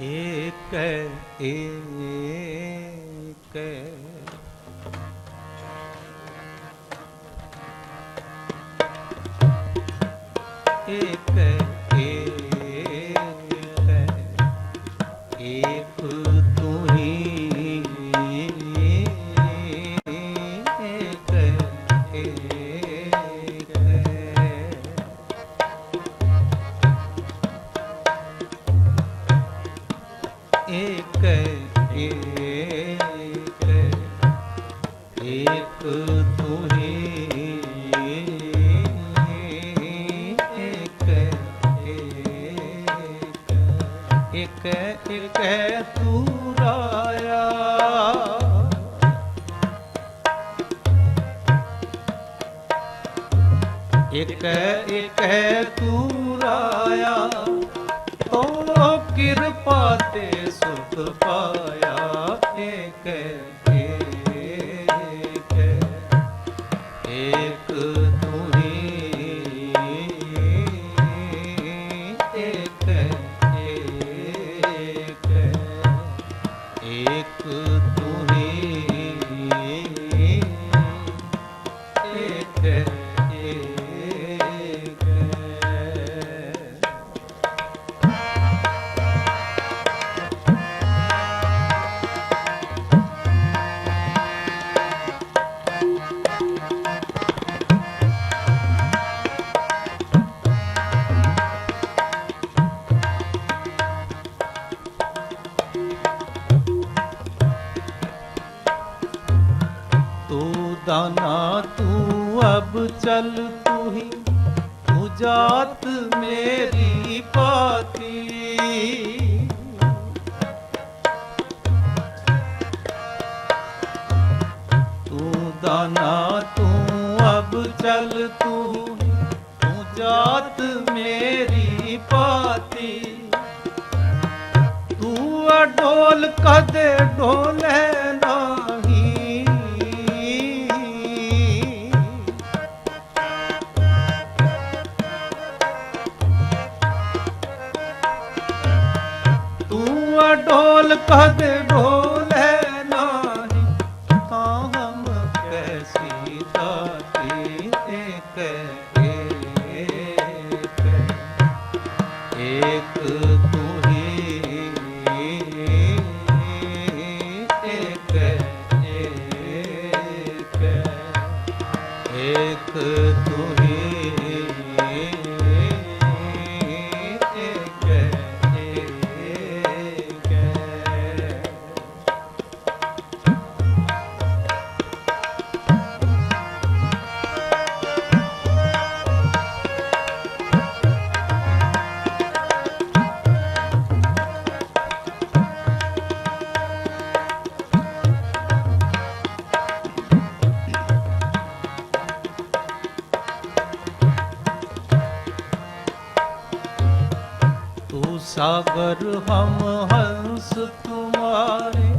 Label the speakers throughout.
Speaker 1: ਏਕ ਏਕ ਏਕ ਏਕ ਤੂੰ ਰਾਇਆ। ਇਕ ਇਕ ਹੈ ਤੂੰ ਰਾਇਆ। ਤੋ ਕਿਰਪਾ ਤੇ ਸੁਖ ਪਾ। दाना तू अब चल तू ही तू जात मेरी पाती तू दाना तू अब चल तू तू जात मेरी पाती तू अडोल कदे डोले ना ਤੂੰ ਅਡੋਲ ਕਦੇ ਢੋਲੇ ਨਹੀਂ? ਤਾਂ ਹਮ ਕੈਸੀ ਤਾਤੀ ਇੱਕ ਇੱਕ ਇੱਕ ਤੂੰ ਹੀ ਇੱਕ ਇੱਕ ਇੱਕ ਤੂੰ सागर हम हंस तुम्हारे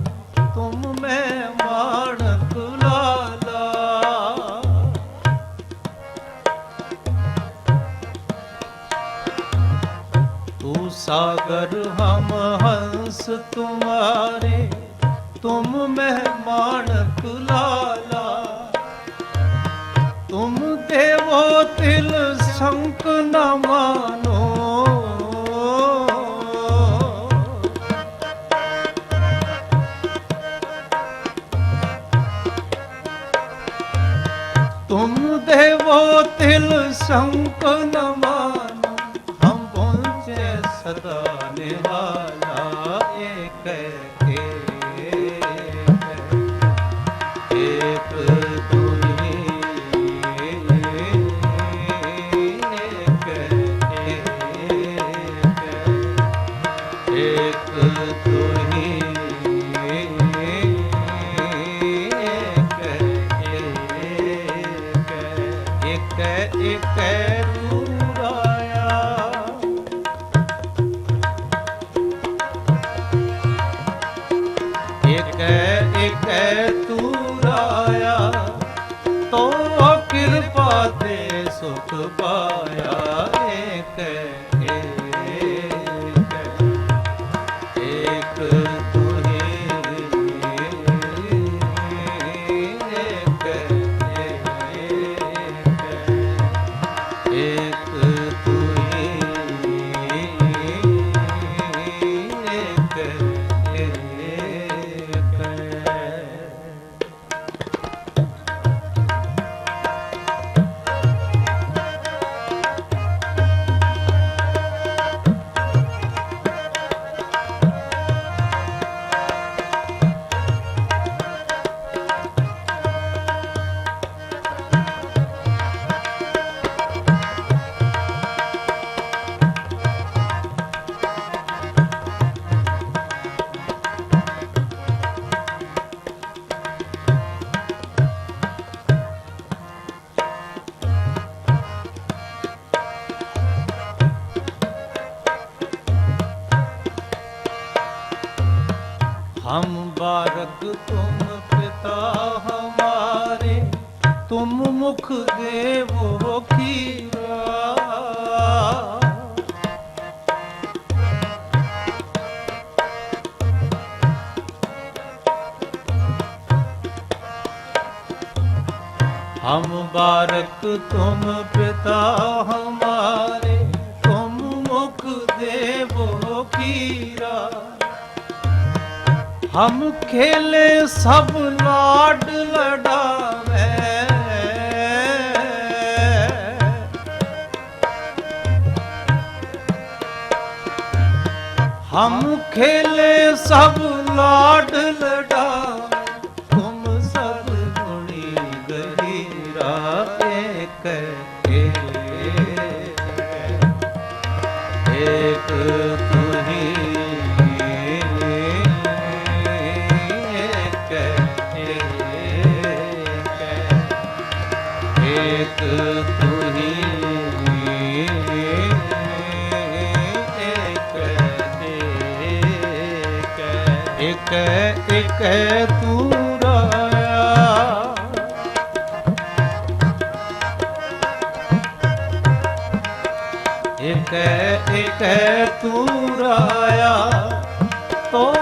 Speaker 1: तुम मैं माणक लाला तू सागर हम हंस तुम्हारे तुम मेहमानक लाला तुम देवो तिल तिल संक न मानो हम पहुँचे सदा निहाला एक एक ਪਾਇਆ ਸੁਖ ਦੇਵੋ ਕੀਰਾ ਹਮ ਬਾਰਕ ਤੁਮ ਪਿਤਾ ਹਮਾਰੇ ਹਮ ਖੇਲੇ ਸਭ ਲਾਡ ਲੜਾ ਕੈ ਇਕ ਹੈ ਤੂੰ ਰਾਇਆ ਤੂੰ ਰਾਇਆ ਤੋ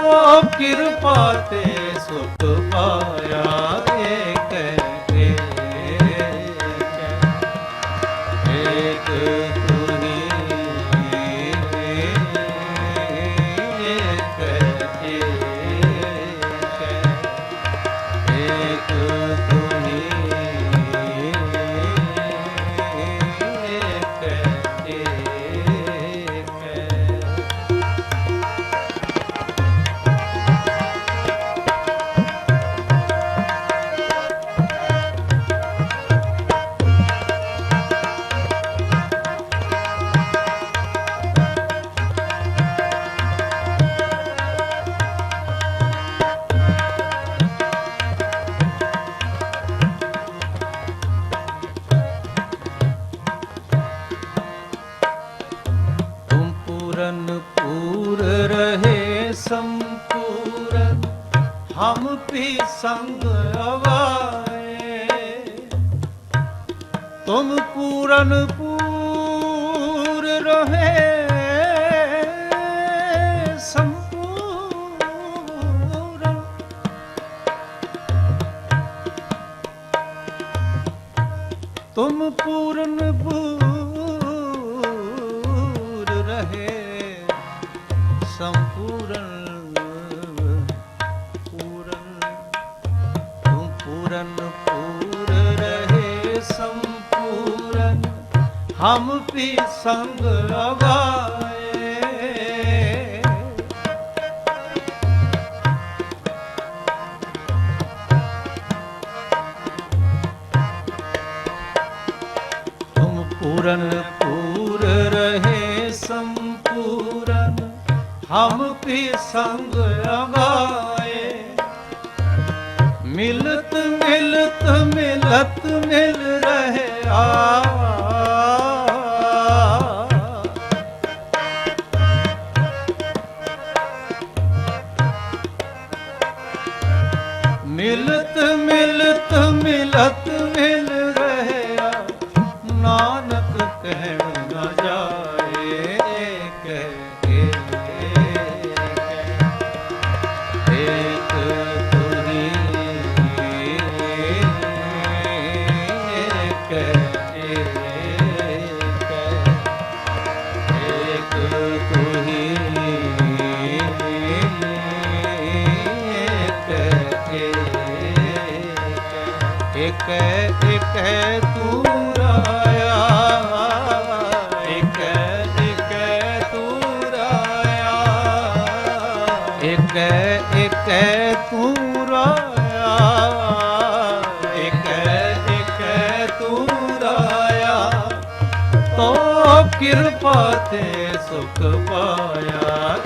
Speaker 1: ਕਿਰਪਾ ਤੇ ਸੁਖ ਪਾਇਆ। ਤੁਮ ਪੂਰਨ ਪੂਰ ਰਹੇ ਸੰਪੂਰਨ ਤੁਮ ਪੂਰਨ ਪੂਰ ਰਹੇ ਸੰਪੂਰਨ ਹਮ ਵੀ ਸੰਗ ਅਵਾਏ ਤੁਮ ਪੂਰਨ ਪੂਰ ਰਹੇ ਸੰਪੂਰਨ ਹਮ ਵੀ ਸੰਗ ਅਵਾਏ ਮਿਲਤ ਮਿਲਤ ਮਿਲਤ ਮਿਲ ਰਹੇ ਆ ਏਕ ਏਕ ਏਕ ਤੂੰ ਰਾਇਆ। ਏਕ ਏਕ ਤੂੰ ਰਾਇਆ। ਏਕ ਏਕ ਤੂੰ ਰਾਇਆ। ਏਕ ਏਕ ਤੂੰ ਰਾਇਆ। ਤੋ ਕਿਰਪਾ ਤੇ ਸੁਖ ਪਾਇਆ।